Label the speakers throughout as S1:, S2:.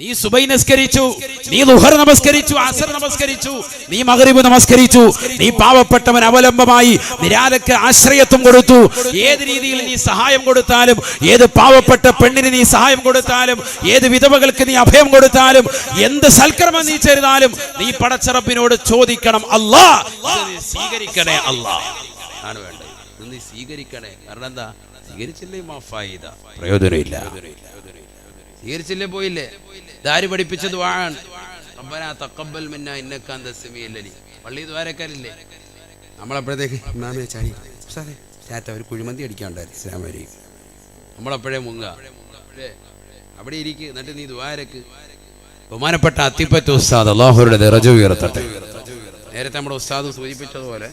S1: നീ സുബൈ നമസ്കരിച്ചു നീ ലുഹർ നമസ്കരിച്ചു അസർ നമസ്കരിച്ചു നീ മഗ്രിബ് നമസ്കരിച്ചു നീ പാവപ്പെട്ടവൻ അവലംബമായി നിരാലക്ക് ആശ്രയത്വം കൊടുത്തു. ഏത് രീതിയിൽ നീ സഹായം കൊടുത്താലും ഏത് പാവപ്പെട്ട പെണ്ണിന് നീ സഹായം കൊടുത്താലും ഏത് വിധവകൾക്ക് നീ അഭയം കൊടുത്താലും എന്ത് സൽക്കർമ്മം നീ ചെയ്താലും നീ പടച്ചറപ്പിനോട് ചോദിക്കണം അല്ലാ സ്വീകരിക്കണേ അല്ലാ. ആണ് വേണ്ടത്. നീ സ്വീകരിക്കണേ. കാരണം എന്താ? സ്വീകരിച്ചില്ലേ പ്രയോജനമില്ല. സ്വീകരിച്ചില്ലേ പോയില്ലേ? ഇതാര് പഠിപ്പിച്ചത്? വാഴാണ്. റബ്ബനാ തഖബ്ബൽ മിന്നാ ഇന്നക അന്ത സമീഉൽ അലീം പള്ളി ദ്വാരക്കാരില്ലേ? നമ്മളപ്പോഴത്തേക്ക് ഇമാമെ ചാടി. സാറേ ചാറ്റ ഒരു കുഴിമന്തി അലൈക്കും നമ്മൾ നമ്മളപ്പോഴേ മുങ്ങ. അവിടെ ഇരിക്ക് എന്നിട്ട് നീ ദ്വാരക്ക്. ബഹുമാനപ്പെട്ട അത്തിപ്പറ്റ ഉസ്താദ് അള്ളാഹുരുടെ റജു ഉയർത്തട്ടെ. നേരത്തെ നമ്മുടെ ഉസ്താദ് സൂചിപ്പിച്ചതുപോലെ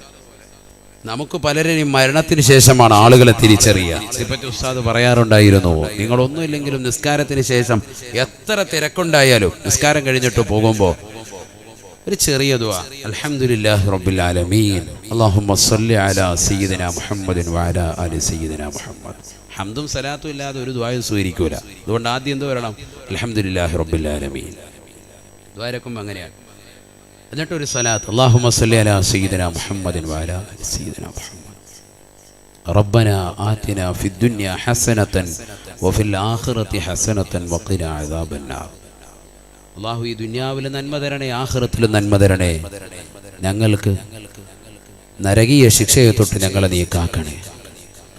S1: നമുക്ക് പലരെയും മരണത്തിന് ശേഷമാണ് ആളുകളെ തിരിച്ചറിയുക. ഇപ്പറ്റി ഉസ്താദ് പറയാറുണ്ടായിരുന്നു നിങ്ങളൊന്നുമില്ലെങ്കിലും നിസ്കാരത്തിന് ശേഷം എത്ര തിരക്കുണ്ടായാലും നിസ്കാരം കഴിഞ്ഞിട്ട് പോകുമ്പോൾ ഒരു ചെറിയ ദുആ അൽഹംദുലില്ലാഹി റബ്ബിൽ ആലമീൻ. അല്ലാഹുമ്മ സ്വല്ലി അലാ സയ്യിദിന മുഹമ്മദിൻ വഅലാ ആലി സയ്യിദിന മുഹമ്മദ്. ഹംദും സലാത്തും ഇല്ലാതെ ഒരു ദുആയും സ്വീകരിക്കൂല. അതുകൊണ്ട് ആദ്യം എന്ത് വരണം? അൽഹംദുലില്ലാഹി റബ്ബിൽ ആലമീൻ. ദ്വാരക്കുമ്പോൾ അങ്ങനെയാണ്. എന്നിട്ട് ഒരു സലാത്ത് അല്ലാഹുമ്മ സ്വല്ലി അലാ സയ്യിദിന മുഹമ്മദിൻ വഅലാ ആലി സയ്യിദിന മുഹമ്മദ് ربنا آتنا في الدنيا حسنة وفي الآخرة حسنة وقنا عذاب النار അള്ളാഹു ഈ ദുന്യാവിൽ നന്മ തരണേ ആഹ്റത്തിൽ നന്മ തരണേ ഞങ്ങൾക്ക് നരകീയ ശിക്ഷയെ തൊട്ട് ഞങ്ങളെ നീ കാക്കണേ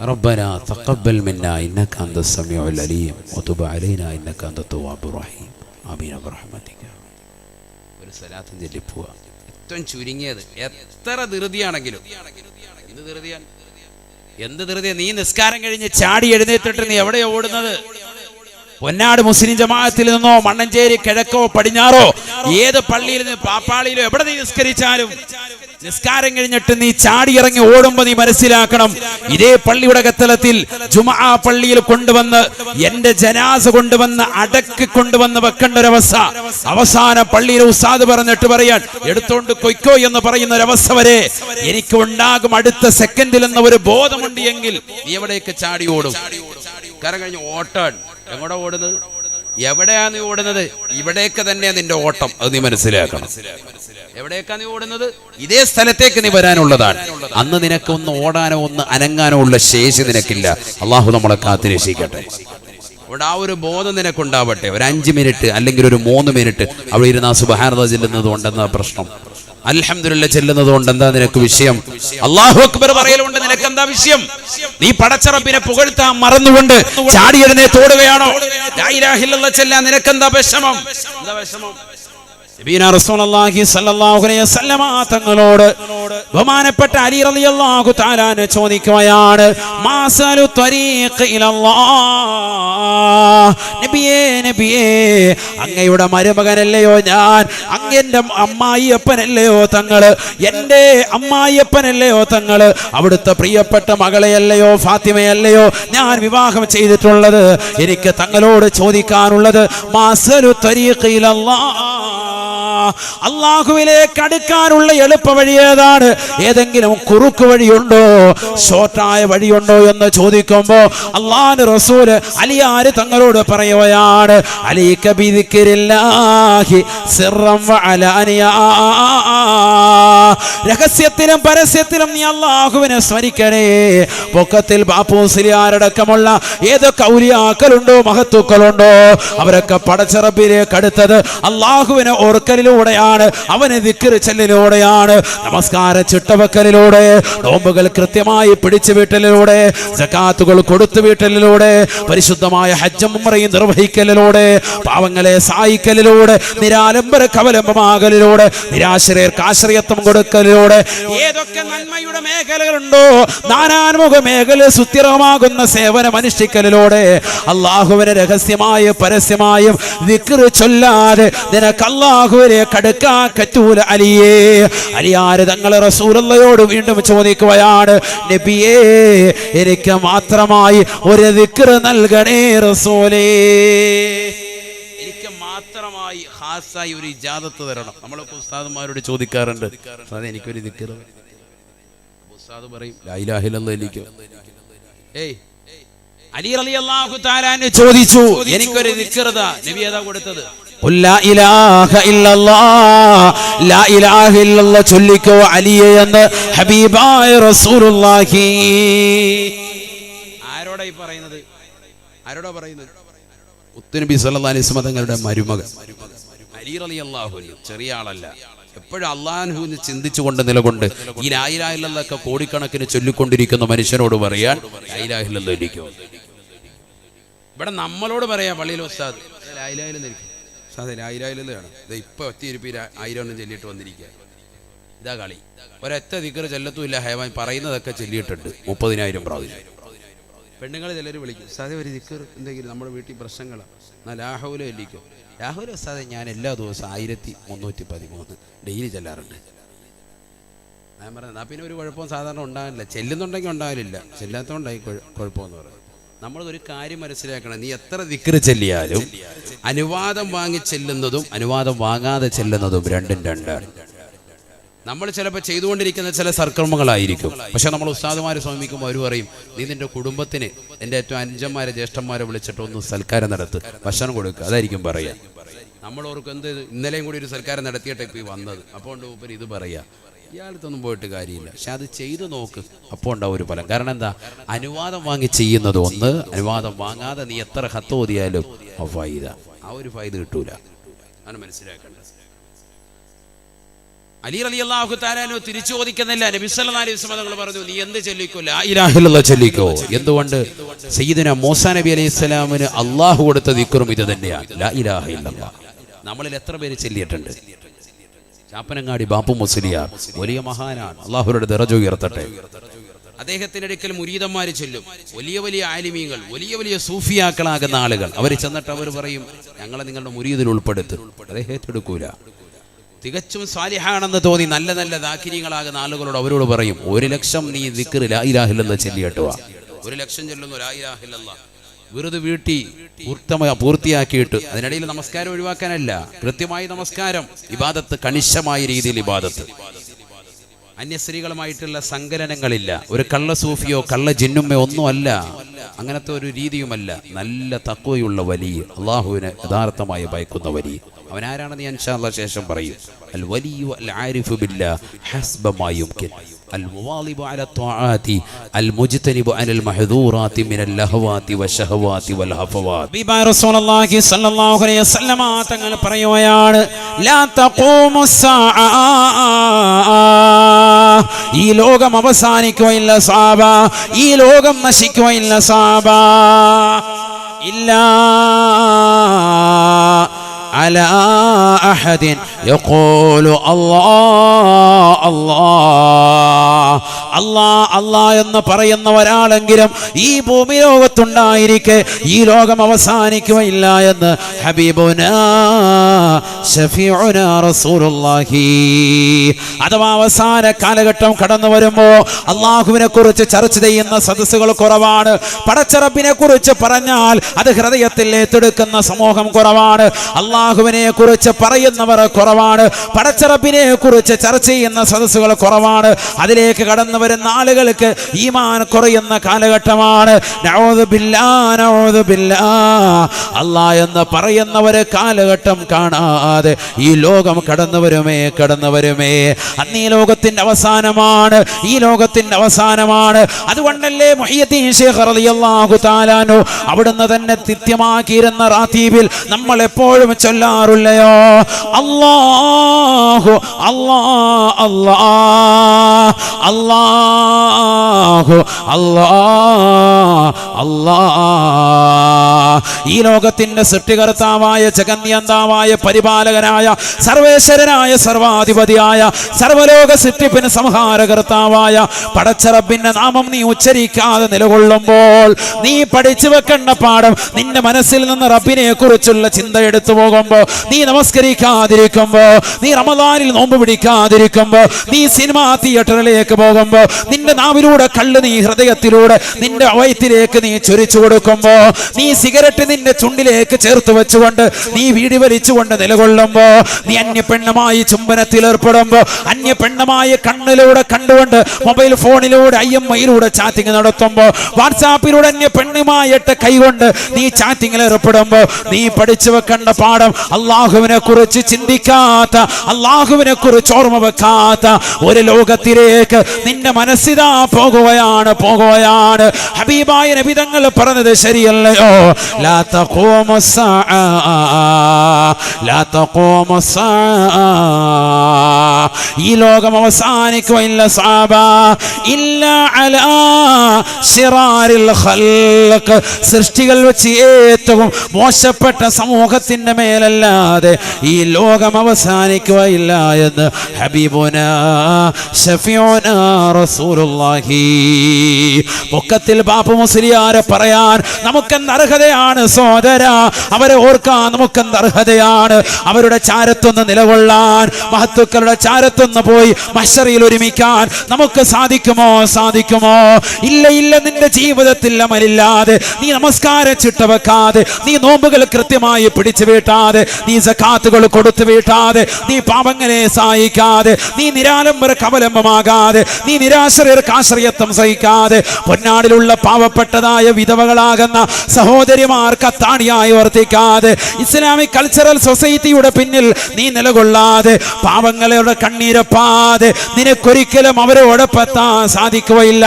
S1: ربنا تقبل منا انك انت السميع العليم وتب علينا انك انت التواب الرحيم امين برحمتك ഒരു സലാത്ത് ചെല്ലിപ്പോവുക പോവാ ഏറ്റവും ചുരുങ്ങിയത് എത്ര ധൃതിയാണെങ്കിലും. എന്ത് ധൃതിയാണ് എന്ത് ധൃതിയാ? നീ നിസ്കാരം കഴിഞ്ഞ് ചാടി എഴുന്നേറ്റിട്ട് നീ എവിടെ ഓടുന്നത്? പൊന്നാട് മുസ്ലിം ജമാഅത്തിൽ നിന്നോ മണ്ണഞ്ചേരി കിഴക്കോ പടിഞ്ഞാറോ ഏത് പള്ളിയിൽ നിന്ന് പാപ്പാളിയിലോ എവിടെ നീ നിസ്കരിച്ചാലും നിസ്കാരം കഴിഞ്ഞിട്ട് നീ ചാടി ഇറങ്ങി ഓടുമ്പോ നീ മനസ്സിലാക്കണം ഇതേ പള്ളിയുടെ കത്തലത്തിൽ ജുമാ പള്ളിയിൽ കൊണ്ടുവന്ന് എന്റെ ജനാസ കൊണ്ടുവന്ന് അടക്കി കൊണ്ടുവന്ന് വെക്കേണ്ട ഒരവസ്ഥ അവസാന പള്ളിയിൽ ഉസാദ് പറഞ്ഞിട്ട് പറയാൻ എടുത്തോണ്ട് കൊയ്ക്കോ എന്ന് പറയുന്ന ഒരവസ്ഥ വരെ എനിക്ക് ഉണ്ടാകും. അടുത്ത സെക്കൻഡിൽ എന്ന ഒരു ബോധമുണ്ട് എങ്കിൽ നീ എവിടേക്ക് ചാടി ഓടും? കാരണം കഴിഞ്ഞ് ഓട്ടാൻ എങ്ങോട്ടാ ഓടുന്നത്? എവിടെയാ നീ ഓടുന്നത്? ഇവിടേക്ക് തന്നെയാ നിന്റെ ഓട്ടം. അത് നീ മനസ്സിലാക്കണം. എവിടേക്കാ നീ ഓടുന്നത്? ഇതേ സ്ഥലത്തേക്ക് നീ വരാനുള്ളതാണ്. അന്ന് നിനക്ക് ഒന്ന് ഓടാനോ ഒന്ന് അനങ്ങാനോ ഉള്ള ശേഷി നിനക്കില്ല. അള്ളാഹു നമ്മളെ കാത്തിരക്ഷിക്കട്ടെ. അവിടെ ആ ഒരു ബോധം നിനക്കുണ്ടാവട്ടെ. ഒരു അഞ്ച് മിനിറ്റ് അല്ലെങ്കിൽ ഒരു മൂന്ന് മിനിറ്റ് അവിടെ ഇരുന്ന് ആ സുബഹാനത ചെല്ലുന്നത് കൊണ്ടെന്ന പ്രശ്നം. അൽഹംദുലില്ല ചെല്ലുന്നത് കൊണ്ട് എന്താ നിനക്ക് വിഷയം? അള്ളാഹു അക്ബർ പറയലുണ്ട് നിനക്ക് എന്താ വിഷയം? നീ പടച്ചറപ്പിനെ പുകഴ്ത്താൻ മറന്നുകൊണ്ട് ചാടി തോടുകയാണോ? ഓടുകയാണോ നിനക്ക് നിനക്കെന്താ വിഷമം? എന്താ വിഷമം? തങ്ങളോട് ബഹുമാനപ്പെട്ട അലി റളിയല്ലാഹു തആലാനെ ചോദിക്കുകയാണ് മാസലു നബിയേ നബിയേ അങ്ങയുടെ മരുമകനല്ലയോ ഞാൻ? അങ്ങന്റെ അമ്മായിയപ്പനല്ലയോ തങ്ങൾ? എന്റെ അമ്മായിയപ്പനല്ലയോ തങ്ങൾ? അവിടുത്തെ പ്രിയപ്പെട്ട മകളെയല്ലയോ ഫാത്തിമയല്ലയോ ഞാൻ വിവാഹം ചെയ്തിട്ടുള്ളത്? എനിക്ക് തങ്ങളോട് ചോദിക്കാനുള്ളത് മാസലു ത്വരീഖ് ഇലല്ലാഹ്. അള്ളാഹുവിലേക്ക് അടുക്കാനുള്ള എളുപ്പ വഴി ഏതാണ്? ഏതെങ്കിലും കുറുക്ക് വഴിയുണ്ടോ? ഷോർട്ടായ വഴിയുണ്ടോ എന്ന് ചോദിക്കുമ്പോ അള്ളാഹ് റസൂൽ അലിയാര് തങ്ങളോട് പറയുകയാണ് അലി കബിദിക്കിരില്ലാഹി രഹസ്യത്തിലും പരസ്യത്തിലും നീ അള്ളാഹുവിനെ സ്മരിക്കണേ. പൊക്കത്തിൽ ബാപ്പൂസിലിയാരടക്കമുള്ള ഏതൊക്കെ ഔലിയാക്കളുണ്ടോ മഹത്തുക്കളുണ്ടോ? അവരൊക്കെ പടച്ചിറപ്പിലേക്ക് അടുത്തത് അള്ളാഹുവിനെ ഓർക്കലിലൂടെയാണ് അവനെ ദിക്കറ് ചെല്ലിലൂടെയാണ്. നമസ്കാര ചിട്ടവക്കലിലൂടെ നോമ്പുകൾ കൃത്യമായി പിടിച്ചു വീട്ടലിലൂടെ ജക്കാത്തുകൾ കൊടുത്തു വീട്ടലിലൂടെ പരിശുദ്ധമായ ഹജ്ജം ഉംറയും നിർവഹിക്കലിലൂടെ പാവങ്ങളെ സഹായിക്കലിലൂടെ നിരാലംബര കവലംബമാകലിലൂടെ നിരാശ്രയർക്ക് ആശ്രയത്വം കൊടുക്കലിലൂടെ ഏതൊക്കെ നന്മയുടെ മേഖലകളുണ്ടോ നാനാൻമുഖ മേഖല സുസ്ഥിരമാകുന്ന സേവനം അനുഷ്ഠിക്കലിലൂടെ അള്ളാഹുവിനെ രഹസ്യമായും പരസ്യമായും ദിക്റ് ചൊല്ലാതെ നിനക്ക് അള്ളാഹുവിനെ കടുക്കാൻ കറ്റൂല അലിയേ. അലിയാര് തങ്ങളെ റസൂലയോട് വീണ്ടും ചോദിക്കുകയാണ് നബിയേ എനിക്ക് മാത്രമായി ഒരു ദിക്ർ നൽകണേ റസൂലേ. എനിക്ക് മാത്രമായി ഹാസായി ഒരു ഇജാദത്ത് തരണം. നമ്മളൊക്കെ ഉസ്താദുമാരോട് ചോദിക്കാറുണ്ട് ഉസ്താദ് എനിക്കൊരു ദിക്റ്. ഉസ്താദ് പറയും ലാ ഇലാഹ ഇല്ലല്ലാഹ് എനിക്ക്. ഏയ് അലി അള്ളാഹു തആലാനെ ചോദിച്ചു എനിക്കൊരു ദിക്റത നബി ഏതാ കൊടുത്തത്? ചൊല്ലിക്കോ അലിയെ എന്ന് ഹബീബായ റസൂലുള്ളാഹി. ആരോടാ ഈ പറയുന്നത്? ആരോടാ പറയുന്നത്? മുത്തുനബി സല്ലല്ലാഹു അലൈഹി തങ്ങളുടെ മരുമകൻ. അലി റളിയല്ലാഹു അൻഹു ചെറിയ ആളല്ല. എപ്പോഴും അള്ളാഹുവിന് ചിന്തിച്ചുകൊണ്ട് നിലകൊണ്ട് ഈ ലായിലാഹില്ലൊക്കെ കോടിക്കണക്കിന് ചൊല്ലിക്കൊണ്ടിരിക്കുന്ന മനുഷ്യനോട് പറയാൻ ലായിലാഹില്ലല്ലോ ഇരിക്കും. ഇവിടെ നമ്മളോട് പറയാ പള്ളിയിൽ ഉസ്താദ് ലായിലാഹില്ലെന്നിരിക്കും ഉസ്താദ് ലായിലാഹില്ലാണ് ഇത് ഇപ്പൊ ഒത്തിരിപ്പി ആയിരം ഒന്നും ചൊല്ലിയിട്ട് വന്നിരിക്കുക ഇതാ കളി. ഒരൊറ്റ ദിക്കർ ചെല്ലത്തുമില്ല. ഹേവാൻ പറയുന്നതൊക്കെ ചൊല്ലിയിട്ടുണ്ട്. മുപ്പതിനായിരം പ്രാവശ്യം. പെണ്ണുങ്ങൾ ചിലർ വിളിക്കും. സാധേ ഒരു ദിക്കർ എന്തെങ്കിലും നമ്മുടെ വീട്ടിൽ പ്രശ്നങ്ങളാണ് എന്നാൽ ലാഹുല ചൊല്ലിക്കോ. ലാഹുല സാധേ ഞാൻ എല്ലാ ദിവസവും ആയിരത്തി മുന്നൂറ്റി പതിമൂന്ന് ഡെയിലി ചെല്ലാറുണ്ട്. ഞാൻ പറഞ്ഞത് പിന്നെ ഒരു കുഴപ്പവും സാധാരണ ഉണ്ടാകില്ല ചെല്ലുന്നുണ്ടെങ്കിൽ ഉണ്ടാകില്ല ചെല്ലാത്തതുകൊണ്ടായി കുഴ- കുഴപ്പമെന്ന് പറയുന്നത്. നമ്മൾ ഒരു കാര്യം മനസ്സിലാക്കണം. നീ എത്ര ദിക്കറ് ചെല്ലിയാലും അനുവാദം വാങ്ങി ചെല്ലുന്നതും അനുവാദം വാങ്ങാതെ ചെല്ലുന്നതും രണ്ടും രണ്ടാണ് നമ്മൾ ചിലപ്പോൾ ചെയ്തുകൊണ്ടിരിക്കുന്ന ചില സർക്കർമ്മങ്ങളായിരിക്കും പക്ഷെ നമ്മൾ ഉസ്താദുമാരെ സമീപിക്കുമ്പോൾ അവർ പറയും നീ നിന്റെ കുടുംബത്തിന് എന്റെ ഏറ്റവും അനുജന്മാരെ ജ്യേഷ്ഠന്മാരെ വിളിച്ചിട്ട് ഒന്ന് സൽക്കാരം നടത്ത് ഭക്ഷണം കൊടുക്കുക അതായിരിക്കും പറയുക നമ്മൾ ഓർക്കും എന്ത് ഇന്നലെയും കൂടി ഒരു സൽക്കാരം നടത്തിയിട്ടേ ഇപ്പോൾ വന്നത്. അപ്പോൾ ഉണ്ട് ഇത് പറയുക ഇയാളത്തൊന്നും പോയിട്ട് കാര്യമില്ല. പക്ഷെ അത് ചെയ്തു നോക്ക്. അപ്പോൾ ഉണ്ടാവും ഒരു ഫലം. കാരണം എന്താ? അനുവാദം വാങ്ങി ചെയ്യുന്നത് ഒന്ന് അനുവാദം വാങ്ങാതെ നീ എത്ര ഹത്ത് ഓതിയാലും ആ ഫൈദ. ആ ഒരു ഫൈദ കിട്ടൂല. അങ്ങനെ മനസ്സിലാക്കേണ്ടത്. അലി അലി അള്ളാഹു താലാനു തിരിച്ചു ചോദിക്കുന്നില്ല. നബി സല്ലല്ലാഹു അലൈഹി വസല്ലം പറഞ്ഞു നീ എന്ത് ചൊല്ലിക്കോ? ലാ ഇലാഹ ഇല്ലല്ലാഹ് ചൊല്ലിക്കോ. എന്തുകൊണ്ട്? സയ്യിദിന മോസാ നബി അലൈഹി സ്വലാമിന് അള്ളാഹു കൊടുത്ത ദിക്റും ഇത് തന്നെയാണ് ലാ ഇലാഹ ഇല്ലല്ലാഹ്. നമ്മളിൽ എത്ര പേര് ചൊല്ലിയിട്ടുണ്ട്? ചാപ്പനങ്ങാടി ബാപ്പു മുസ്ലിയാർ. വലിയ മഹാനാണ്. അള്ളാഹുരുടെ ദറജ ഉയർത്തട്ടെ. അദ്ദേഹത്തിന്റെ അടുക്കൽ മുരീതന്മാർ ചെല്ലും. വലിയ വലിയ ആലിമീങ്ങൾ വലിയ വലിയ സൂഫിയാക്കളാകുന്ന ആളുകൾ. അവർ ചെന്നിട്ട് അവർ പറയും ഞങ്ങളെ നിങ്ങളുടെ മുരീതിൽ ഉൾപ്പെടുത്തും. അദ്ദേഹം ഏറ്റെടുക്കൂല. തികച്ചും സ്വാലിഹാണെന്ന് തോന്നി നല്ല നല്ല ദാക്കിര്യങ്ങളാകുന്ന ആളുകളോട് അവരോട് പറയും ഒരു ലക്ഷം നീ ദിക്കറ് ലായിലാഹില്ലെന്ന് ചെല്ലിയിട്ടുക ഒരു ലക്ഷം ചെല്ലുന്നു ലായിലാഹില്ല വെറുതെ വീട്ടി പൂർത്തിയാക്കിയിട്ട് അതിനിടയിൽ നമസ്കാരം ഒഴിവാക്കാനല്ല കൃത്യമായി നമസ്കാരം ഇബാദത്ത് കണിശമായ രീതിയിൽ ഇബാദത്ത്. അന്യസ്ത്രീകളുമായിട്ടുള്ള സങ്കലനങ്ങളില്ല ഒരു കള്ള സൂഫിയോ കള്ള ജിന്നുമ്മയോ ഒന്നുമല്ല അങ്ങനത്തെ ഒരു രീതിയുമല്ല. നല്ല തക്കവയുള്ള വലിയ അള്ളാഹുവിന് യഥാർത്ഥമായി ഭയക്കുന്ന വലിയ അവൻ ആരാണെന്ന് ഞാൻ ശേഷം പറയും. അൽ വലിയ അൽ ആരിഫു ബില്ല ഹസ്ബ മാ യുംകിൻ المواظب على الطاعات المجتنب عن المحظورات من اللهوات والشهوات والهفوات
S2: ഹബീബായ റസൂലുള്ളാഹി സ്വല്ലല്ലാഹു അലൈഹി വസല്ലമ തങ്ങൾ പറയുകയാണ് ലാ തഖൂമു സ്സാഅ ഈ ലോകം അവസാനിക്കുകയില്ല സാബ ഈ ലോകം നശിക്കുകയില്ല സാബ ഇല്ല على أحد يقول الله الله. അല്ലാ അല്ലാ എന്ന് പറയുന്ന ഒരാളെങ്കിലും ഈ ഭൂമി ലോകത്തുണ്ടായിരിക്കെ ഈ ലോകം അവസാനിക്കുകയില്ല എന്ന് അഥവാ അവസാന കാലഘട്ടം കടന്നു വരുമ്പോ അള്ളാഹുവിനെ കുറിച്ച് ചർച്ച ചെയ്യുന്ന സദസ്സുകൾ കുറവാണ്. പടച്ചറപ്പിനെ കുറിച്ച് പറഞ്ഞാൽ അത് ഹൃദയത്തിൽ ഏറ്റെടുക്കുന്ന സമൂഹം കുറവാണ്. അള്ളാഹുവിനെ കുറിച്ച് പറയുന്നവർ കുറവാണ്. പടച്ചറപ്പിനെ കുറിച്ച് ചർച്ച ചെയ്യുന്ന സദസ്സുകൾ കുറവാണ്. അതിലേക്ക് കടന്നു വരുന്ന ആളുകൾക്ക് ഈമാൻ കുറയുന്ന കാലഘട്ടമാണ്. അള്ളാ ബില്ലാ, പറയുന്ന എന്ന് പറയുന്നവരെ കാലഘട്ടം കാണാതെ ഈ ലോകം കടന്നു വരുമേ കടന്നു വരുമേ അന്ന് ഈ ലോകത്തിന്റെ അവസാനമാണ് ഈ ലോകത്തിന്റെ അവസാനമാണ്. അതുകൊണ്ടല്ലേ അവിടുന്ന് തന്നെ തിത്യമാക്കിയിരുന്ന റാത്തീബിൽ നമ്മൾ എപ്പോഴും ചൊല്ലാറുള്ളയോ? അല്ലാഹു അല്ലാ അല്ലാ അല്ലാ. ഈ ലോകത്തിന്റെ സൃഷ്ടികർത്താവായ ജഗന്യന്താവായ പരിപാലകനായ സർവേശ്വരനായ സർവാധിപതിയായ സർവലോക സൃഷ്ടിപ്പിന് സംഹാരകർത്താവായ പടച്ചറബിന്റെ നാമം നീ ഉച്ചരിക്കാതെ നിലകൊള്ളുമ്പോൾ നീ പഠിച്ചു വെക്കേണ്ട പാഠം നിന്റെ മനസ്സിൽ നിന്ന് റബ്ബിനെ കുറിച്ചുള്ള ചിന്ത എടുത്തു പോകുമ്പോ നീ നമസ്കരിക്കാതിരിക്കുമ്പോൾ നീ റമദാനിൽ നോമ്പ് പിടിക്കാതിരിക്കുമ്പോൾ നീ സിനിമാ തിയേറ്ററിലേക്ക് പോകുമ്പോ പോകുമ്പോ നിന്റെ നാവിലൂടെ കള്ള് നീ ഹൃദയത്തിലൂടെ നിന്റെ വയറ്റിലേക്ക് നീ ചൊരിച്ചു കൊടുക്കുമ്പോ നീ സിഗരറ്റ് നിന്റെ ചുണ്ടിലേക്ക് ചേർത്ത് വെച്ചുകൊണ്ട് നീ വീടി വലിച്ചുകൊണ്ട് നിലകൊള്ളുമ്പോ നീ അന്യ പെണ്ണുമായി ചുംബനത്തിൽ ഏർപ്പെടുമ്പോ അന്യ പെണ്ണുമായി കണ്ണിലൂടെ കണ്ടുകൊണ്ട് മൊബൈൽ ഫോണിലൂടെ ഐ എം ഐയിലൂടെ ചാറ്റിങ് നടത്തുമ്പോ വാട്സാപ്പിലൂടെ അന്യ പെണ്ണുമായിട്ട് കൈകൊണ്ട് നീ ചാറ്റിങ്ങിൽ ഏർപ്പെടുമ്പോ നീ പഠിച്ചു വെക്കേണ്ട പാഠം അള്ളാഹുവിനെ കുറിച്ച് ചിന്തിക്കാത്ത അള്ളാഹുവിനെ കുറിച്ച് ഓർമ്മ വെക്കാത്ത ഒരു ലോകത്തിലേക്ക് നിന്റെ എന്റെ മനസ്സിതാ പോകുകയാണ് പോകുകയാണ്. ഹബീബായ നബിതങ്ങൾ പറഞ്ഞത് ശരിയല്ലയോ? ഈ ലോകം അവസാനിക്കുകയില്ല സാബ. ഇല്ല അലാ ശിറാരിൽ ഖൽഖ്. സൃഷ്ടികൾ വെച്ച് ഏറ്റവും മോശപ്പെട്ട സമൂഹത്തിന്റെ മേലല്ലാതെ ഈ ലോകം അവസാനിക്കുകയില്ല എന്ന് ഹബീബുന ഷഫിയോന റസൂലുള്ളാഹി. പൊക്കത്തിൽ ബാപ്പു മുസ്ലിയാരെ പറയാൻ നമുക്കെന്ത് അർഹതയാണ് സോദര അവരെ ഓർക്കാൻ നമുക്കെന്ത് അർഹതയാണ്? അവരുടെ ചാരത്തൊന്ന് നിലകൊള്ളാൻ മഹത്തുക്കളുടെ ചാരത്തൊന്ന് പോയി മഷറിയിൽ ഒരുമിക്കാൻ നമുക്ക് സാധിക്കുമോ? സാധിക്കുമോ? ഇല്ല ഇല്ല നിന്റെ ജീവിതത്തിൽ അമലില്ലാതെ. നീ നമസ്കാര ചിട്ട വെക്കാതെ നീ നോമ്പുകൾ കൃത്യമായി പിടിച്ചു വീട്ടാതെ നീ സക്കാത്തുകൾ കൊടുത്തു വീട്ടാതെ നീ പാപങ്ങളെ സഹായിക്കാതെ നീ നിരാലംബര കവലംബമാകാതെ നീ നിരാശ്രയർക്ക് ആശ്രയത്വം സഹിക്കാതെ പൊന്നാടിലുള്ള പാവപ്പെട്ടതായ വിധവകളാകുന്ന സഹോദരിമാർക്ക് അത്താണിയായി വർത്തിക്കാതെ ഇസ്ലാമിക് കൾച്ചറൽ സൊസൈറ്റിയുടെ പിന്നിൽ നീ നിലകൊള്ളാതെ പാവങ്ങളുടെ കണ്ണീരപ്പാതെ നിനക്കൊരിക്കലും അവരോടൊപ്പെത്താൻ സാധിക്കുകയില്ല.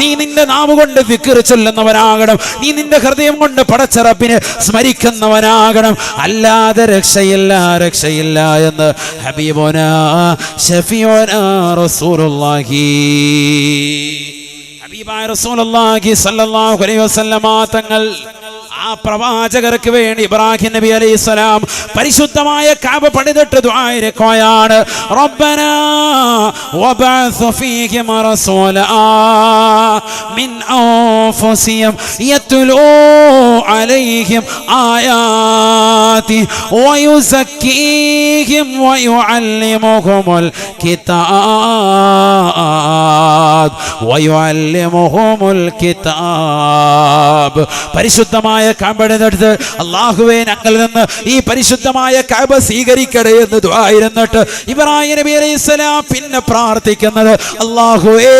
S2: നീ നാവ് കൊണ്ട് ചൊല്ലുന്നവനാകണം. നീ നിന്റെ ഹൃദയം കൊണ്ട് പടച്ചറപ്പിന് സ്മരിക്കുന്നവനാകണം. അല്ലാതെ രക്ഷയില്ല രക്ഷയില്ല എന്ന് ഹബീബോന ഷഫിയോന റസൂലുള്ളാഹി. ഹബീബായ റസൂലുള്ളാഹി സ്വല്ലല്ലാഹു അലൈഹി വസല്ലമ തങ്ങൾ ആ പ്രവാചകർക്ക് വേണ്ടി ഇബ്രാഹിം നബി അലൈഹി സ്വലാം പരിശുദ്ധമായ കാബ പണിതിട്ട് കിതാബ്. പരിശുദ്ധമായ കാബടിനടുത്ത് അള്ളാഹുവെ ഞങ്ങളിൽ നിന്ന് ഈ പരിശുദ്ധമായ കാബ സ്വീകരിക്കടേ എന്ന് ദ്വായിരുന്നിട്ട് ഇബ്രാഹിം നബി അലൈഹി സ്വലാം പിന്നെ പ്രാർത്ഥിക്കുന്നത് അള്ളാഹുവേ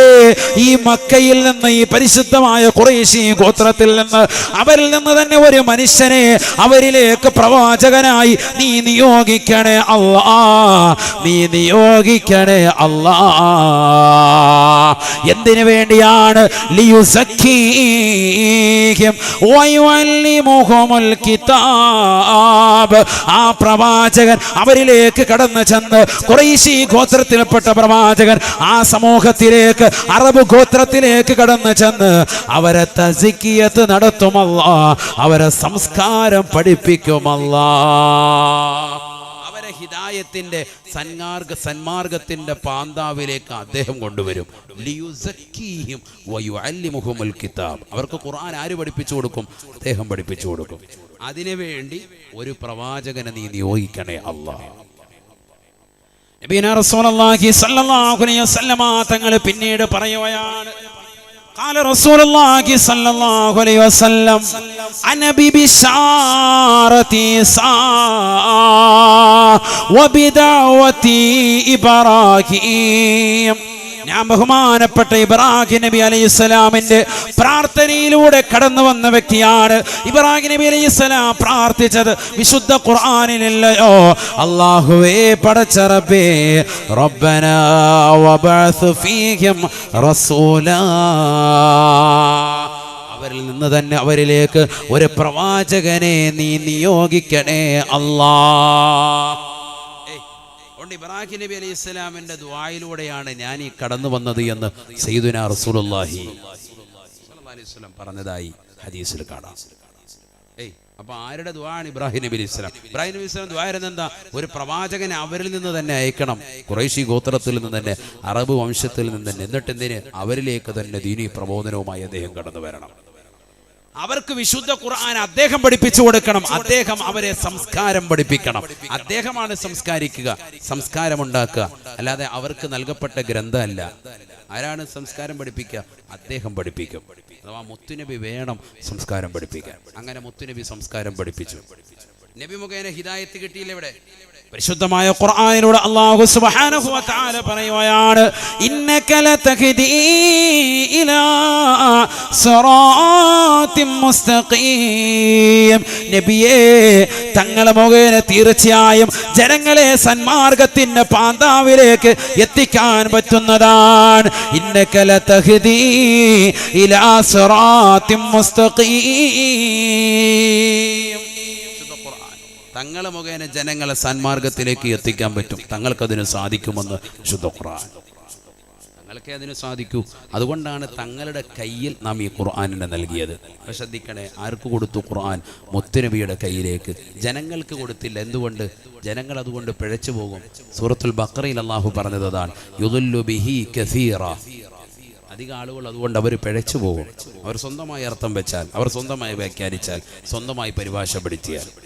S2: ഈ മക്കയിൽ നിന്ന് ഈ പരിശുദ്ധമായ കുറേശി ഗോത്രത്തിൽ നിന്ന് അവരിൽ നിന്ന് തന്നെ ഒരു മനുഷ്യനെ അവരിലേക്ക് പ്രവാചകനായി നീ നിയോഗിക്കണേ അല്ലാ നീ നിയോഗിക്കണേ അല്ലാ. എന്തിനു വേണ്ടിയാണ്? ലിയുസക്കീഹിം കിതാബ്. ആ പ്രവാചകൻ അവരിലേക്ക് കടന്നു ചെന്ന് കുറേശി ഗോത്രത്തിൽപ്പെട്ട പ്രവാചകൻ ആ സമൂഹത്തിലേക്ക് അറബ് ഗോത്രത്തിലേക്ക് കടന്നു ചെന്ന് അവരെ തസിക്കിയത്ത് നടത്തുമല്ല അവരെ സംസ്കാരം പഠിപ്പിക്കുമല്ല. ഹിദായത്തിന്റെ സന്മാർഗ സന്മാർഗത്തിന്റെ പാന്താവിലേക്ക് അദ്ദേഹം കൊണ്ടുവരും. കിതാബ്. അവർക്ക് ഖുർആൻ ആര് പഠിപ്പിച്ചു കൊടുക്കും? അദ്ദേഹം പഠിപ്പിച്ചു കൊടുക്കും. അതിനുവേണ്ടി ഒരു പ്രവാചകനെ നീ നിയോഗിക്കണേ അള്ളാഹ് നബീന റസൂലുള്ളാഹി സ്വല്ലല്ലാഹു അലൈഹി വസല്ലമ തങ്ങൾ പിന്നീട് പറയുകയാണ് قال رسول الله صلى الله عليه وسلم أنا ببشارة ساعة وبدعوة إبراهيم. ഞാൻ ബഹുമാനപ്പെട്ട ഇബ്രാഹിം നബി അലൈഹി സ്വലാമിന്റെ പ്രാർത്ഥനയിലൂടെ കടന്നു വന്ന വ്യക്തിയാണ് ഇബ്രാഹിം നബി അലൈഹി പ്രാർത്ഥിച്ചത് വിശുദ്ധ ഖുർആനിലല്ലയോ അള്ളാഹുവേ പടച്ചറബേ റബ്ബന വബഅസ് ഫീഹിം റസൂലാ. അവരിൽ നിന്ന് തന്നെ അവരിലേക്ക് ഒരു പ്രവാചകനെ നീ നിയോഗിക്കണേ അല്ലാ ഇബ്രാഹിം നബി അലൈഹി ഇസ്ലാമിന്റെ ദ്വായിലൂടെയാണ് ഞാൻ ഈ കടന്നു വന്നത് എന്ന് സയ്യിദുന പറഞ്ഞതായി ഹദീസിൽ കാണാം. ഏയ് അപ്പൊ ആരുടെ ദ്വാണ് ഇബ്രാഹിം നബി അലൈഹി ഇസ്ലാം ഇബ്രാഹിം നബി ഇസ്ലാം ദ്വായിരുന്ന എന്താ? ഒരു പ്രവാചകനെ അവരിൽ നിന്ന് തന്നെ അയക്കണം. കുറേശി ഗോത്രത്തിൽ നിന്ന് തന്നെ അറബ് വംശത്തിൽ നിന്ന് തന്നെ. എന്നിട്ട് എന്തിന്? അവരിലേക്ക് തന്നെ ദീനി പ്രബോധനവുമായി അദ്ദേഹം കടന്നു വരണം. അവർക്ക് വിശുദ്ധ ഖുർആൻ അദ്ദേഹം പഠിപ്പിച്ചു കൊടുക്കണം. അദ്ദേഹം അവരെ സംസ്കാരം പഠിപ്പിക്കണം. അദ്ദേഹമാണ് സംസ്കാരിക്കുക. സംസ്കാരം ഉണ്ടാക്കുക അല്ലാതെ അവർക്ക് നൽകപ്പെട്ട ഗ്രന്ഥമല്ല.
S1: ആരാണ് സംസ്കാരം പഠിപ്പിക്കുക? അദ്ദേഹം പഠിപ്പിക്കും. അഥവാ മുത്തുനബി വേണം സംസ്കാരം പഠിപ്പിക്കാൻ. അങ്ങനെ മുത്തുനബി സംസ്കാരം പഠിപ്പിച്ചു. നബി മുഖേന ഹിദായത്ത് കിട്ടിയില്ല ഇവിടെ.
S2: പരിശുദ്ധമായ ഖുർആനിലൂടെ അല്ലാഹു സുബ്ഹാനഹു വ തആല പറയുകയാണ് ഇന്നക ലതഹ്ദീ ഇലാ സിറാത്തിൻ മുസ്തഖീം. നബിയേ തങ്ങളെ മുഖേന തീർച്ചയായും ജനങ്ങളെ സന്മാർഗത്തിന്റെ പാന്താവിലേക്ക് എത്തിക്കാൻ പറ്റുന്നതാണ്. ഇന്നക ലതഹ്ദീ ഇലാ സിറാത്തിൻ മുസ്തഖീം.
S1: തങ്ങളെ മുഖേന ജനങ്ങളെ സന്മാർഗത്തിലേക്ക് എത്തിക്കാൻ പറ്റും. തങ്ങൾക്കതിന് സാധിക്കുമെന്ന് വിശുദ്ധ ഖുർആൻ. തങ്ങൾക്കേ അതിന് സാധിക്കൂ. അതുകൊണ്ടാണ് തങ്ങളുടെ കയ്യിൽ നാം ഈ ഖുർആാനിനെ നൽകിയത്. ശ്രദ്ധിക്കണേ ആർക്ക് കൊടുത്തു ഖുർആൻ? മുത്തുനബിയുടെ കയ്യിലേക്ക്. ജനങ്ങൾക്ക് കൊടുത്തില്ല. എന്തുകൊണ്ട്? ജനങ്ങൾ അതുകൊണ്ട് പിഴച്ചു പോകും. സൂറത്തുൽ ബക്രയിൽ അള്ളാഹു പറഞ്ഞത് അതാണ് ബിഹി കസീറ. അധികം ആളുകൾ അതുകൊണ്ട് അവർ പിഴച്ചു പോകും. അവർ സ്വന്തമായി അർത്ഥം വെച്ചാൽ അവർ സ്വന്തമായി വ്യാഖ്യാനിച്ചാൽ സ്വന്തമായി പരിഭാഷപ്പെടുത്തിയാൽ.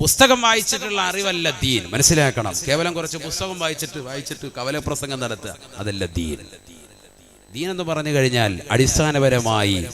S1: പുസ്തകം വായിച്ചിട്ടുള്ള അറിവല്ല ദീൻ. മനസ്സിലാക്കണം. കേവലം കുറച്ച് പുസ്തകം വായിച്ചിട്ട് വായിച്ചിട്ട് കവല പ്രസംഗം നടത്തുക അതല്ല ദീൻ. ദീൻ എന്ന് പറഞ്ഞു കഴിഞ്ഞാൽ അടിസ്ഥാനപരമായി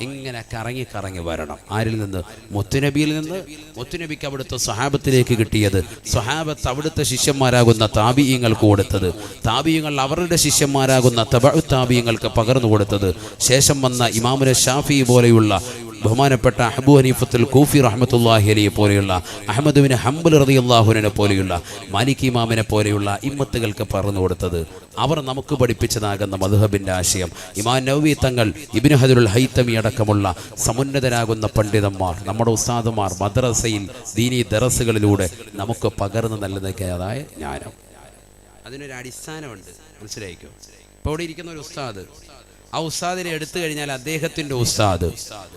S1: ഇങ്ങനെ കറങ്ങി കറങ്ങി വരണം. ആരിൽ നിന്ന്? മുത്തുനബിയിൽ നിന്ന്. മുത്തുനബിക്ക് അവിടുത്തെ സ്വഹാബത്തിലേക്ക് കിട്ടിയത്. സ്വഹാബത്ത് അവിടുത്തെ ശിഷ്യന്മാരാകുന്ന താപീയങ്ങൾക്ക് കൊടുത്തത്. താബിയങ്ങൾ അവരുടെ ശിഷ്യന്മാരാകുന്ന തബു താബിയങ്ങൾക്ക് പകർന്നു കൊടുത്തത്. ശേഷം വന്ന ഇമാമുന ഷാഫി പോലെയുള്ള ബഹുമാനപ്പെട്ട അബു ഹനീഫത്തുൽ കൂഫി റഹ്മത്തുല്ലാഹി അലിയെ പോലെയുള്ള അഹമ്മദ് ബിൻ റതി അള്ളാഹുനെ പോലെയുള്ള മാലിക് ഇമാമിനെ പോലെയുള്ള ഇമ്മത്തുകൾക്ക് പറഞ്ഞു കൊടുത്തത്. അവർ നമുക്ക് പഠിപ്പിച്ചതാകുന്ന മധുഹബിന്റെ ആശയം. ഇമാൻ നവീ തങ്ങൾ ഇബിന് ഹദുൽ ഹൈത്തമി അടക്കമുള്ള സമുന്നതരാകുന്ന പണ്ഡിതന്മാർ നമ്മുടെ ഉസ്താദുമാർ മദ്രസയിൽ ദീനി ദറസുകളിലൂടെ നമുക്ക് പകർന്നു നൽകുന്നതായ ജ്ഞാനം. അതിനൊരു അടിസ്ഥാനമുണ്ട്. മനസ്സിലായിക്കോ? ഇപ്പോൾ ഇവിടെ ഇരിക്കുന്ന ഒരു ഉസ്താദ് ആ ഉസ്താദിനെ എടുത്തു കഴിഞ്ഞാൽ അദ്ദേഹത്തിന്റെ ഉസ്താദ്.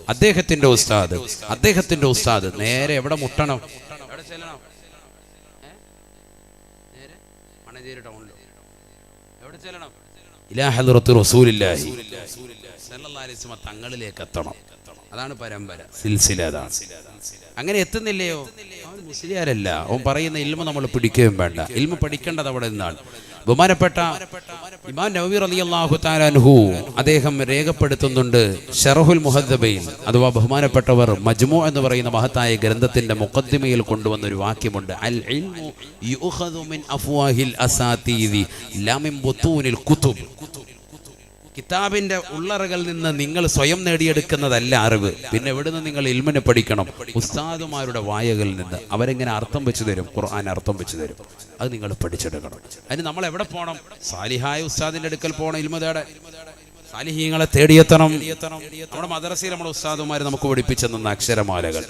S1: അദ്ദേഹത്തിന്റെ ഉസ്താദ്. അദ്ദേഹത്തിന്റെ ഉസ്താദ്. നേരെ എവിടെ മുട്ടണം? എവിടെ ചെല്ലണം? നേരെ മണഞ്ചേരി ടൗണിലോ? എവിടെ ചെല്ലണം? ഇലാ ഹദ്റത്ത് റസൂലില്ലാഹി. സല്ലല്ലാഹു തങ്ങളിലേക്ക് എത്തണം. അതാണ് പരമ്പര. സിൽസില അതാണ്. അങ്ങനെ എത്തുന്നില്ലയോ? മുസ്ലിയാരല്ല. അവൻ പറയുന്ന ഇൽമ നമ്മൾ പിടിക്കുകയും വേണ്ട. ഇൽമ പഠിക്കേണ്ടത് അവിടെ നിന്നാണ്. ബഹുമാനപ്പെട്ട ഇമാം നവീർ അലി അള്ളാഹു താലാൻഹു അദ്ദേഹം രേഖപ്പെടുത്തുന്നുണ്ട് ഷറഹുൽ മുഹദ്ദബയിൽ അഥവാ ബഹുമാനപ്പെട്ടവർ മജ്മു എന്ന് പറയുന്ന മഹത്തായ ഗ്രന്ഥത്തിന്റെ മുഖദ്ദിമയിൽ കൊണ്ടുവന്ന ഒരു വാക്യമുണ്ട്. അൽ യുഖദു മിൻ അഫ്വാഹിൽ അസാതീദി ലാ മിൻ ബുത്തൂനിൽ കുതുബ് കിതാബിന്റെ ഉള്ളറകളിൽ നിന്ന് നിങ്ങൾ സ്വയം നേടിയെടുക്കുന്നതല്ല അറിവ്. പിന്നെ എവിടുന്ന് നിങ്ങൾ ഇൽമിനെ പഠിക്കണം? ഉസ്താദുമാരുടെ വായകളിൽ നിന്ന്. അവരെങ്ങനെ അർത്ഥം വെച്ചു തരും? ഖുർആൻ അർത്ഥം വെച്ചു തരും. അത് നിങ്ങൾ പഠിച്ചെടുക്കണം. അതിന് നമ്മൾ എവിടെ പോകണം സാലിഹായ ഉസ്താദിന്റെ അടുക്കൽ പോകണം ഇൽമ തേടെ സാലിഹീങ്ങളെ തേടിയെത്തണം. നമ്മുടെ മദ്രസയിൽ നമ്മുടെ ഉസ്താദുമാർ നമുക്ക് പഠിപ്പിച്ചു തന്ന അക്ഷരമാലകൾ.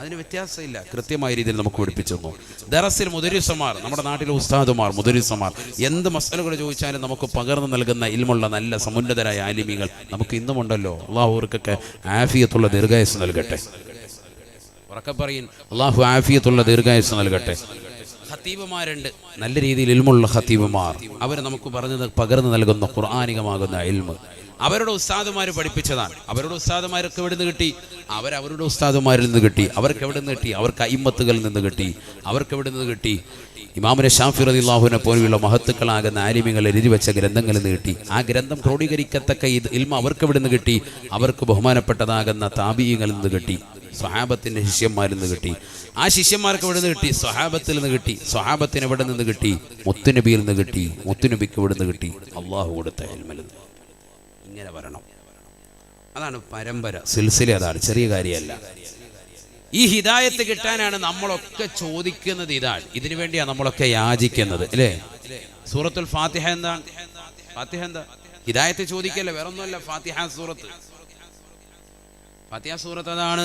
S1: അതിന് വ്യത്യാസമില്ല. കൃത്യമായ രീതിയിൽ നമുക്ക് പഠിപ്പിച്ചു തന്നു. ദറസിൽ മുദരിസമാർ നമ്മുടെ നാട്ടിലെ ഉസ്താദുമാർ മുദരിസമാർ എന്ത് മസലുകൾ ചോദിച്ചാലും നമുക്ക് പകർന്നു നൽകുന്ന ഇൽമുള്ള നല്ല സമുന്നതരായ ആലിമികൾ നമുക്ക് ഇന്നും ഉണ്ടല്ലോ. അള്ളാഹുവർക്കൊക്കെ ആഫിയത്തുള്ള ദീർഘായുസ് നൽകട്ടെ. ഉറക്കെ പറയും. അള്ളാഹു ആഫിയത്തുള്ള ദീർഘായുസ് നൽകട്ടെ. ഖത്തീബുമാരുണ്ട്. നല്ല രീതിയിൽ ഇൽമുള്ള ഖത്തീബുമാർ. അവർ നമുക്ക് പറഞ്ഞത് പകർന്നു നൽകുന്ന ഖുർആാനികമാകുന്ന ഇൽമ്. അവരുടെ ഉസ്താദുമാർ പഠിപ്പിച്ചതാണ്. അവരുടെ ഉസ്താദുമാർക്ക് എവിടെ നിന്ന് കിട്ടി അവരവരുടെ ഉസ്താദുമാരിൽ നിന്ന് കിട്ടി. അവർക്ക് എവിടെ നിന്ന് കിട്ടി? അവർക്ക് അയിമ്പത്തുകളിൽ നിന്ന് കിട്ടി. അവർക്ക് എവിടെ നിന്ന് കിട്ടി? ഇമാമിനെ ഷാഫി റദിള്ളാഹുവിനെ പോലെയുള്ള മഹത്തുക്കളാകുന്ന ആലിമികൾ എഴുതി വെച്ച ഗ്രന്ഥങ്ങളിൽ നിന്ന് കിട്ടി. ആ ഗ്രന്ഥം ക്രോഡീകരിക്കത്തക്ക ഇത് ഇൽമ അവർക്ക് എവിടെ നിന്ന് കിട്ടി? അവർക്ക് ബഹുമാനപ്പെട്ടതാകുന്ന താപീയങ്ങളിൽ നിന്ന് കിട്ടി. സ്വഹാബത്തിന്റെ ശിഷ്യന്മാരിൽ നിന്ന് കിട്ടി. ആ ശിഷ്യന്മാർക്ക് എവിടെ നിന്ന് കിട്ടി? സ്വഹാബത്തിൽ നിന്ന് കിട്ടി. സ്വഹാബത്തിന് എവിടെ നിന്ന് കിട്ടി? മുത്തുനബിയിൽ നിന്ന് കിട്ടി. മുത്തുനബിക്ക് എവിടെ നിന്ന് കിട്ടി? അള്ളാഹു കൊടുത്ത എൽമൽ നിന്ന്. ഇങ്ങനെ വരണം. അതാണ് പരമ്പര സിൽസില അതാണ് ചെറിയ കാര്യമല്ല. ഈ ഹിദായത്ത് കിട്ടാനാണ് നമ്മളൊക്കെ ചോദിക്കുന്നത് ഇതാണ്. ഇതിനു വേണ്ടിയാണ് നമ്മളൊക്കെ യാചിക്കുന്നത് അല്ലേ? സൂറത്തുൽ ഫാത്തിഹ എന്താ? ഫാത്തിഹ എന്താ? ഹിദായത്ത് ചോദിക്കല്ലേ വേറൊന്നുമല്ല. ഫാത്തിഹ സൂറത്ത്. ഫാത്തിഹ സൂറത്ത് അതാണ്.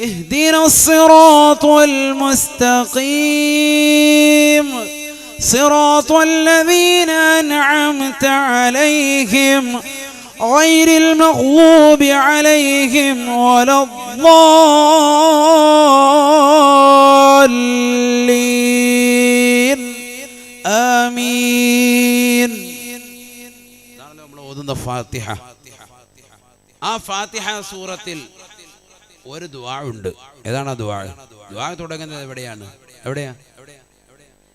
S2: اهدنا الصراط المستقيم صراط الذين أنعمت عليهم غير المغضوب عليهم ولا الضالين آمين
S1: ഇതാണല്ലോ നമ്മൾ ഓതുന്ന ഫാത്തിഹ ആ ഫാത്തിഹ സൂറത്തിൽ ഒരു ദുആ ഉണ്ട് ഏതാണ് ആ ദുആ ദുആ തുടങ്ങുന്നത് എവിടെയാണ് എവിടെയാ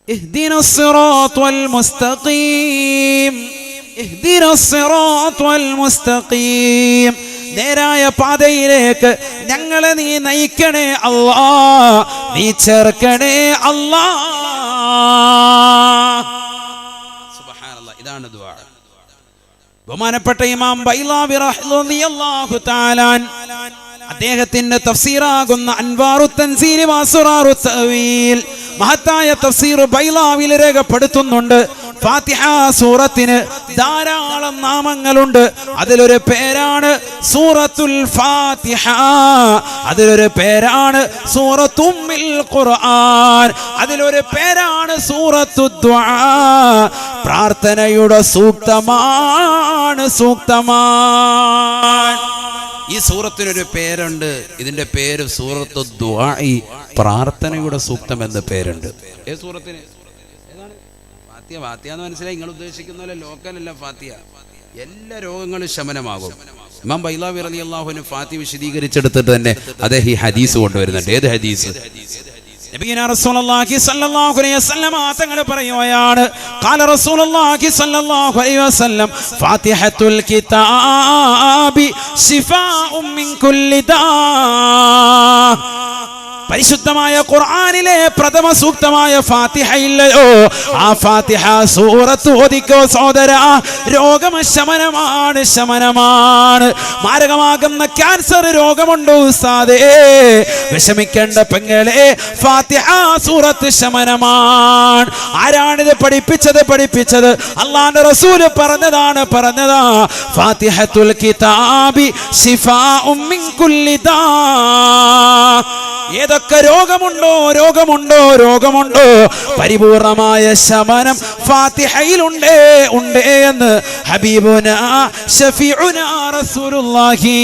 S2: اهدنا الصراط المستقيم اهدنا الصراط المستقيم നേരായ പാതയിലേക്ക് ഞങ്ങളെ നീ നയിക്കണേ അല്ലാ നീ ചേർക്കണേ അല്ലാ
S1: സുബ്ഹാനല്ലാഹ് ഇതാണ് ദുആ
S2: ബഹുമാനപ്പെട്ട ഇമാം ബൈലാവി റളിയല്ലാഹു തആലാൻ അദ്ദേഹത്തിന്റെ തഫ്സീറാകുന്ന അൻവാറു തൻസീൽ വാസുറാറു തവീൽ മഹത്തായ തഫ്സീർ ബൈലാവിൽ രേഖപ്പെടുത്തുന്നുണ്ട്. ഫാത്തിഹ സൂറത്തിന് ധാരാളം നാമങ്ങളുണ്ട്. അതിലൊരു പേരാണ് സൂറത്തുൽ ഫാത്തിഹ. അതിലൊരു പേരാണ് സൂറത്തുമ്മിൽ ഖുർആൻ. അതിലൊരു പേരാണ് സൂറത്തു പ്രാർത്ഥനയുടെ സൂക്തമാണ് സൂക്തമാണ്.
S1: ഈ സൂറത്തിനൊരു പേരുണ്ട്. ഇതിന്റെ പേര് സൂറത്ത് പ്രാർത്ഥനയുടെ സൂക്തം എന്ന പേരുണ്ട്. ഏത് സൂറത്തിന്? ഫാത്തിയ എന്ന് മനസ്സിലായി. നിങ്ങൾ ഉദ്ദേശിക്കുന്ന പോലെ ലോക്കലല്ല ഫാത്തിയ എല്ലാ രോഗങ്ങളും ശമനമാകും. ഇമാം ബൈലാവി അള്ളാഹുവിന് ഫാത്തി വിശദീകരിച്ചെടുത്തിട്ട് തന്നെ അദ്ദേഹം ഈ ഹദീസ് കൊണ്ടുവരുന്നുണ്ട്. ഏത് ഹദീസ്?
S2: നബിയിന റസൂലുള്ളാഹി സ്വല്ലല്ലാഹു അലൈഹി വസല്ലം തങ്ങൾ പറയുകയാണ്. ഖാല റസൂലുള്ളാഹി സ്വല്ലല്ലാഹു അലൈഹി വസല്ലം ഫാത്തിഹത്തുൽ കിതാബി ശിഫാഉം മിൻ കുല്ലി ദാ. പരിശുദ്ധമായ ഖുർആനിലെ പ്രഥമ സൂക്തമായ ഫാത്തിഹയില്ലയോ? ആ ഫാത്തിഹ സൂറത്ത് ഓദിക്കോ സോദര രോഗം ശമനമാണ്. ശമനമാണ് മാരകമാകുന്ന ക്യാൻസർ രോഗമുണ്ടോ ഉസ്താദേ? വിഷമിക്കേണ്ട പെങ്ങളെ ഫാത്തിഹ സൂറത്ത് ശമനമാണ്. ആരാണിത് പഠിപ്പിച്ചത്? പഠിപ്പിച്ചത് അള്ളാന്റെ റസൂൽ പറഞ്ഞതാണ് പറഞ്ഞതാ. ഫാത്തിഹത്തുൽ കിതാബി ശിഫാഉം മിൻ കുല്ലി ദാ. ഏതൊക്കെ രോഗമുണ്ടോ? രോഗമുണ്ടോ? രോഗമുണ്ടോ? പരിപൂർണമായ ശമനം ഫാത്തിഹയിലുണ്ട് ഉണ്ട് എന്ന് ഹബീബുന ഷഫീഉന റസൂലുള്ളാഹി.